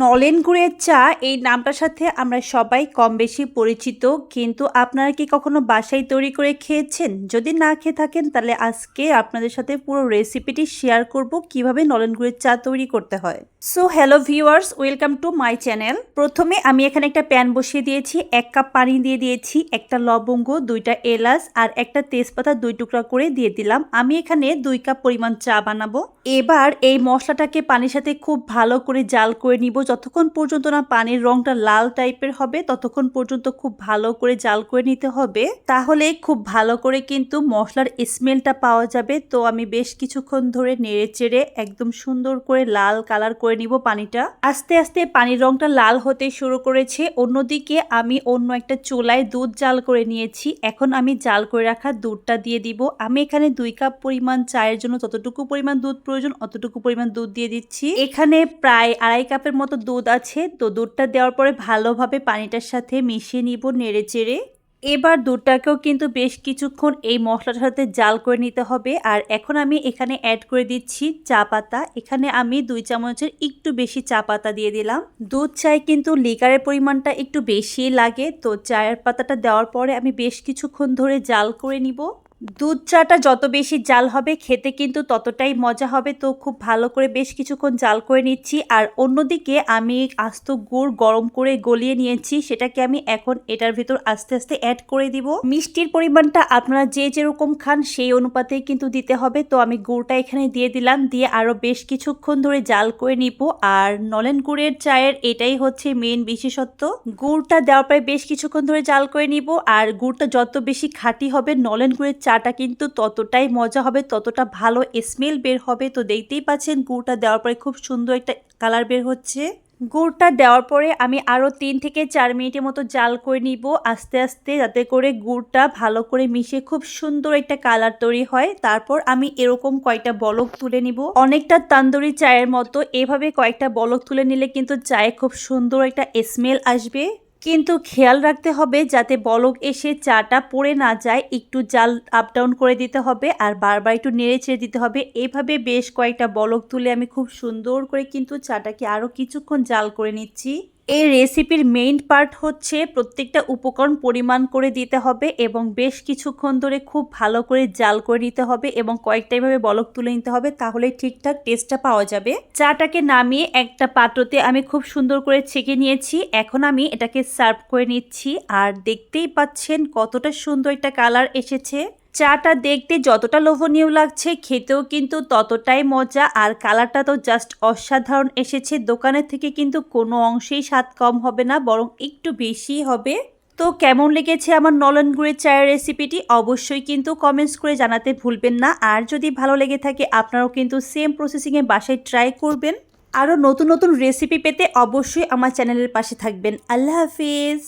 নলেন গুড়ের চা, এই নামটার সাথে আমরা সবাই কম বেশি পরিচিত, কিন্তু আপনারা কি কখনো বাসায় তৈরি করে খেয়েছেন? যদি না খেয়ে থাকেন, তাহলে আজকে আপনাদের সাথে পুরো রেসিপিটি শেয়ার করব, কীভাবে নলেন গুড়ের চা তৈরি করতে হয়। So hello viewers welcome to my channel প্রথমে আমি এখানে একটা প্যান বসিয়ে দিয়েছি, এক কাপ পানি দিয়ে দিয়েছি, একটা লবঙ্গ, দুইটা এলাচ, আর একটা তেজপাতা দুই টুকরা করে দিয়ে দিলাম। আমি এখানে দুই কাপ পরিমাণ চা বানাবো। এবার এই মশলাটাকে পানির সাথে খুব ভালো করে জাল করে নিব যতক্ষণ পর্যন্ত না পানির রংটা লাল টাইপের হবে, ততক্ষণ পর্যন্ত খুব ভালো করে জাল করে নিতে হবে। তাহলে খুব ভালো করে কিন্তু মশলার স্মেলটা পাওয়া যাবে। তো আমি বেশ কিছুক্ষণ ধরে নেড়ে চেড়ে একদম সুন্দর করে লাল কালার করে নিব পানিটা। আস্তে আস্তে পানির রংটা লাল হতে শুরু করেছে। অন্যদিকে আমি অন্য একটা চুলায় দুধ জাল করে নিয়েছি। এখন আমি জাল করে রাখা দুধটা দিয়ে দিব। আমি এখানে দুই কাপ পরিমাণ চায়ের জন্য ততটুকু পরিমাণ দুধ প্রয়োজন, অতটুকু পরিমাণ দুধ দিয়ে দিচ্ছি। এখানে প্রায় আড়াই কাপের মতো দুধ আছে, তো দুধটা দেওয়ার পরে ভালোভাবে পানিটার সাথে মিশিয়ে নিব নেড়ে চেড়ে এবার দুধটাকেও কিন্তু বেশ কিছুক্ষণ এই মশলাটার সাথে জাল করে নিতে হবে। আর এখন আমি এখানে অ্যাড করে দিচ্ছি চা পাতা। এখানে আমি দুই চামচের একটু বেশি চা পাতা দিয়ে দিলাম। দুধ চাই কিন্তু লিকারের পরিমাণটা একটু বেশি লাগে, তো চায়ের পাতাটা দেওয়ার পরে আমি বেশ কিছুক্ষণ ধরে জাল করে নিব। দুধ চাটা যত বেশি জাল হবে, খেতে কিন্তু ততটাই মজা হবে। তো খুব ভালো করে বেশ কিছুক্ষণ জাল করে নিচ্ছি। আর অন্যদিকে আমি আস্ত গুড় গরম করে গলিয়ে নিয়েছি। সেটাকে আমি এখন এটার ভিতর আস্তে আস্তে অ্যাড করে দিব। মিষ্টির পরিমাণটা আপনারা যে যেরকম খান, সেই অনুপাতেই কিন্তু দিতে হবে। তো আমি গুড়টা এখানে দিয়ে দিলাম। দিয়ে আরও বেশ কিছুক্ষণ ধরে জাল করে নিব। আর নলেন গুড়ের চায়ের এটাই হচ্ছে মেন বিশেষত্ব। গুড়টা দেওয়ার পরে বেশ কিছুক্ষণ ধরে জাল করে নিব। আর গুড়টা যত বেশি খাঁটি হবে, নলেন গুড়ের চাটা কিন্তু ততটাই মজা হবে, ততটা ভালো স্মেল বের হবে। তো দেখতেই পাচ্ছেন গুড়টা দেওয়ার পরে খুব সুন্দর একটা কালার বের হচ্ছে। গুড়টা দেওয়ার পরে আমি আরও তিন থেকে চার মিনিটের মতো জাল করে নিব, আস্তে আস্তে যাতে করে গুড়টা ভালো করে মিশে খুব সুন্দর একটা কালার তৈরি হয়। তারপর আমি এরকম কয়েকটা বলক তুলে নিব। অনেকটা তান্দুরি চায়ের মতো, এভাবে কয়েকটা বলক তুলে নিলে কিন্তু চায়ে খুব সুন্দর একটা স্মেল আসবে। কিন্তু খেয়াল রাখতে হবে যাতে বলক এসে চাটা পড়ে না যায়, একটু জাল আপ ডাউন করে দিতে হবে আর বারবার একটু নেড়ে ছেড়ে দিতে হবে। এভাবে বেশ কয়েকটা বলক তুলে আমি খুব সুন্দর করে কিন্তু চাটাকে আরও কিছুক্ষণ জাল করে নিচ্ছি। এই রেসিপির মেইন পার্ট হচ্ছে প্রত্যেকটা উপকরণ পরিমাণ করে দিতে হবে এবং বেশ কিছুক্ষণ ধরে খুব ভালো করে জাল করে নিতে হবে এবং কয়েকটা এভাবে বলক তুলে নিতে হবে তাহলে ঠিকঠাক টেস্টটা পাওয়া যাবে। চাটাকে নামিয়ে একটা পাত্রতে আমি খুব সুন্দর করে ছেঁকে নিয়েছি। এখন আমি এটাকে সার্ভ করে নিচ্ছি। আর দেখতেই পাচ্ছেন কতটা সুন্দর একটা কালার এসেছে। চাটা দেখতে যতটা লোভনীয় লাগছে, খেতেও কিন্তু ততটাই মজা। আর কালারটা তো জাস্ট অসাধারণ এসেছে। দোকানের থেকে কিন্তু কোনো অংশেই স্বাদ কম হবে না, বরং একটু বেশি হবে। তো কেমন লেগেছে আমার নলন গুড়ের চায়ের রেসিপিটি অবশ্যই কিন্তু কমেন্টস করে জানাতে ভুলবেন না। আর যদি ভালো লেগে থাকে, আপনারাও কিন্তু সেম প্রসেসিংয়ে বাসায় ট্রাই করবেন। আরও নতুন নতুন রেসিপি পেতে অবশ্যই আমার চ্যানেলের পাশে থাকবেন। আল্লাহ হাফিজ!